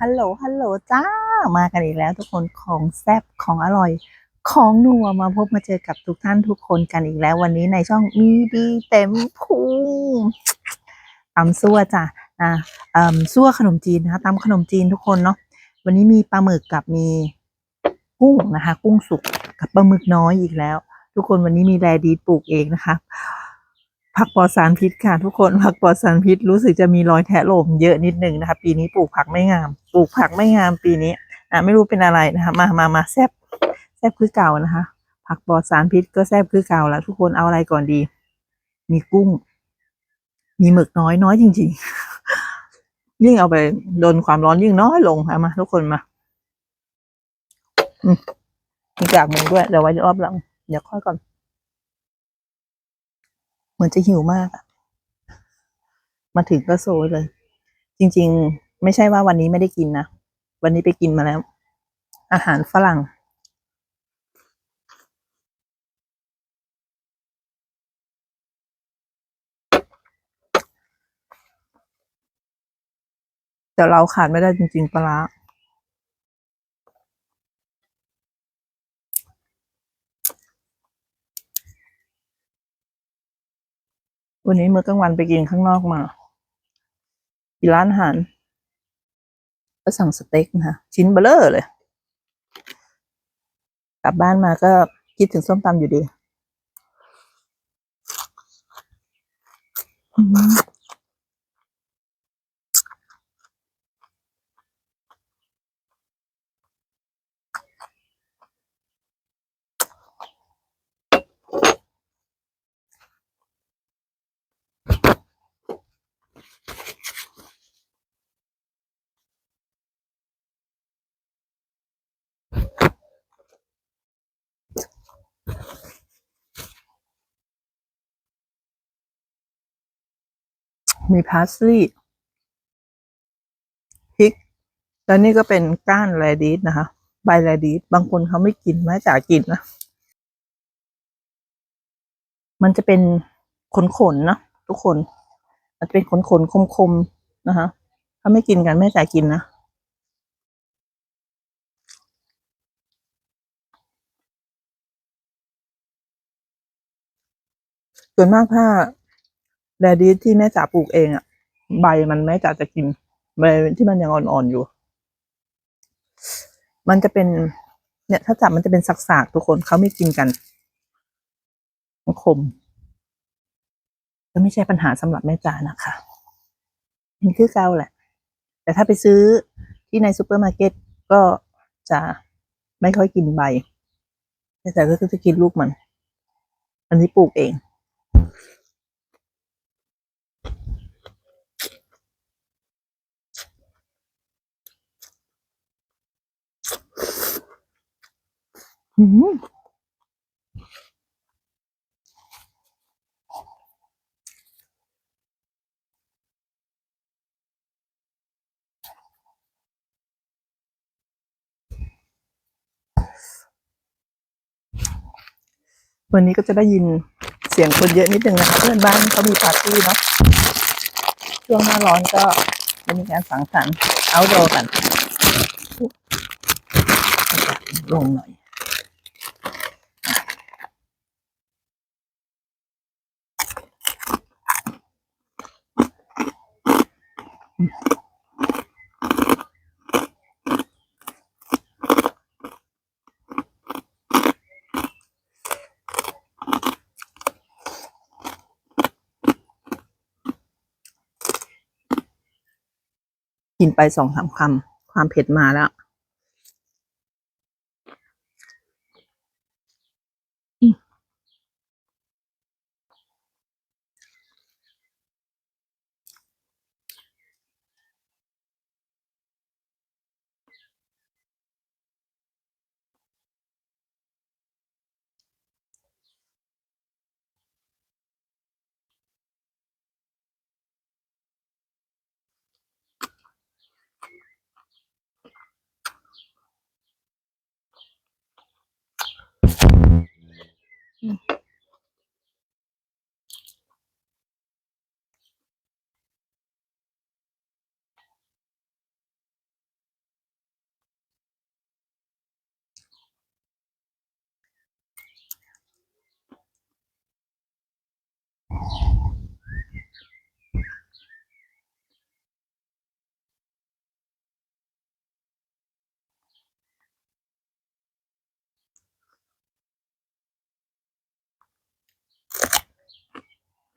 ฮัลโหล ฮัลโหลจ้า มากันอีกแล้วทุกคนของแซ่บของอร่อย ของนัวมาพบมาเจอกับทุกท่านทุกคนกันอีกแล้ววันนี้ในช่องมีดีเต็มพุงตำซั่วจ้ะอ่าเอ่มซั่วขนมจีนนะคะตำขนมจีนทุกคนเนาะวันนี้มีปลาหมึกกับมีกุ้งนะคะ กุ้งสุกกับปลาหมึกน้อยอีกแล้ว ทุกคนวันนี้มีแรดีดปลูกเองนะคะ ผักปลอดสารพิษค่ะ ทุกคนผักปลอดสารพิษรู้สึกจะมีรอยแทะลมเยอะนิดนึงนะคะ ปีนี้ปลูกผักไม่งาม ปลูกผักไม่งามปีนี้อะไม่รู้เป็นอะไรนะคะมามามาแซบแซบคือเก่านะคะ ผักปลอดสารพิษก็แซบคือเก่าแล้วทุกคนเอาอะไรก่อนดี มีกุ้ง มีหมึกน้อยน้อยจริง ๆ ยิ่งเอาไปโดนความร้อนยิ่งน้อยลงเอามาทุกคนมาอืมมีกากหมูด้วยเดี๋ยวไว้รอบหลังเดี๋ยวค่อยก่อน มือนจะหิวมากอะมาถึงก็โซยเลย จริง ๆ ไม่ใช่ว่าวันนี้ไม่ได้กินนะ วันนี้ไปกินมาแล้ว อาหารฝรั่ง แต่เราขาดไม่ได้จริง ๆ ปลา วันนี้มื้อกลางวันไปกินข้างนอกมาที่ร้านอาหารก็สั่งสเต็กนะคะชิ้นเบลเลอร์เลย กลับบ้านมาก็คิดถึงส้มตำอยู่ดี มีพาสลีย์พริก แล้วนี่ก็เป็นก้านแรดิสนะคะ ใบแรดิสบางคนเขาไม่กินแม้แต่กินนะ มันจะเป็นขนๆเนะทุกคน มันจะเป็นขนๆคมๆนะคะถ้าไม่กินกันแม่จ่ากินนะส่วนมากถ้า แรดิที่แม่จ๋าปลูกเองอะใบมันแม่จ๋าจะกินใบที่มันยังอ่อนๆอยู่ มันจะเป็น เนี่ยถ้าจับมันจะเป็นสักๆทุกคนเขาไม่กินกันมันคมก็ไม่ใช่ปัญหาสำหรับแม่จ๋านะคะมันคือเก่าแหละ แต่ถ้าไปซื้อที่ในซูเปอร์มาร์เก็ตก็จะไม่ค่อยกินใบ แต่ก็จะกินลูกมัน อันนี้ปลูกเอง วันนี้ก็จะได้ยินเสียงคนเยอะนิดนึงนะคะเพื่อนบ้านเขามีปาร์ตี้เนาะช่วงหน้าร้อนก็จะมีการสังสรรค์เอาโดกันลงหน่อย กินไปสองสามคำ ความเผ็ดมาแล้ว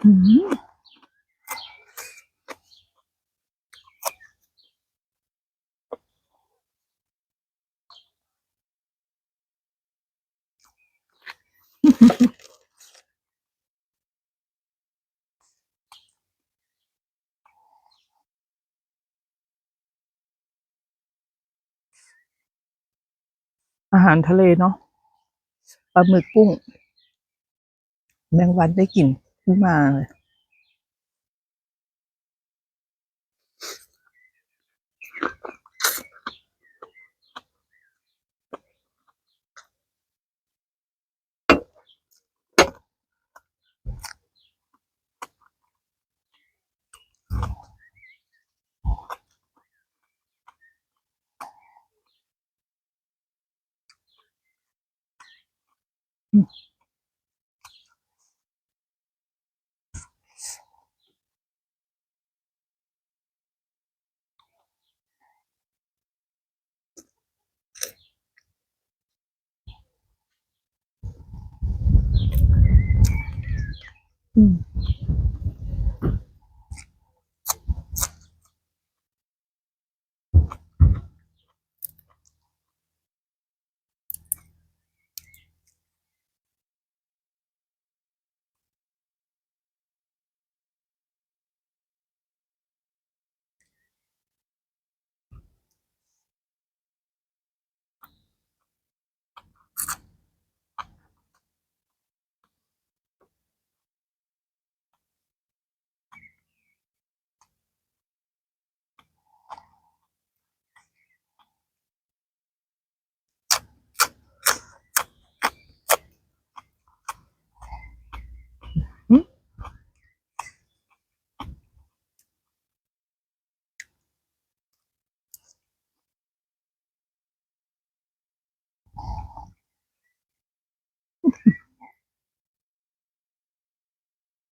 Mm-hmm. อาหารทะเลเนาะปลาหมึกกุ้ง แมงวันได้กลิ่นขึ้นมาเลย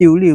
หิวหลิ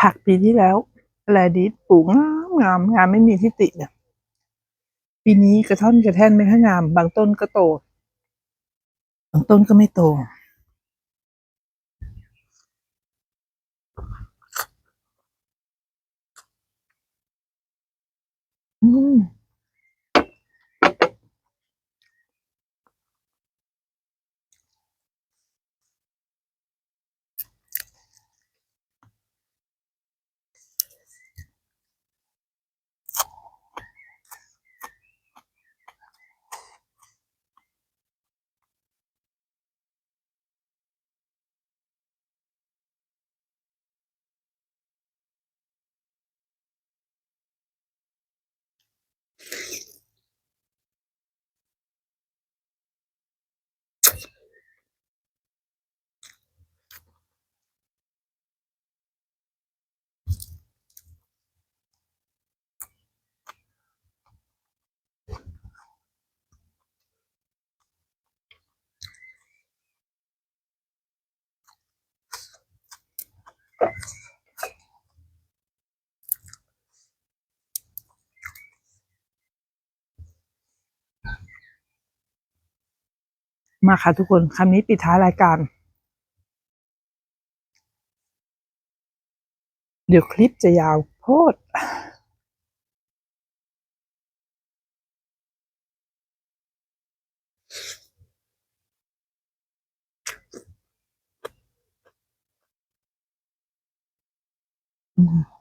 ผักปีที่แล้วแลดิสปลูกงามงามงามไม่มีที่ติเนี่ย ปีนี้กระท่อนกระแท่นไม่ค่อยงาม บางต้นก็โต บางต้นก็ไม่โต อื มาค่ะทุกคนคำนี้ปิดท้ายรายการ เดี๋ยวคลิปจะยาวโพดอืม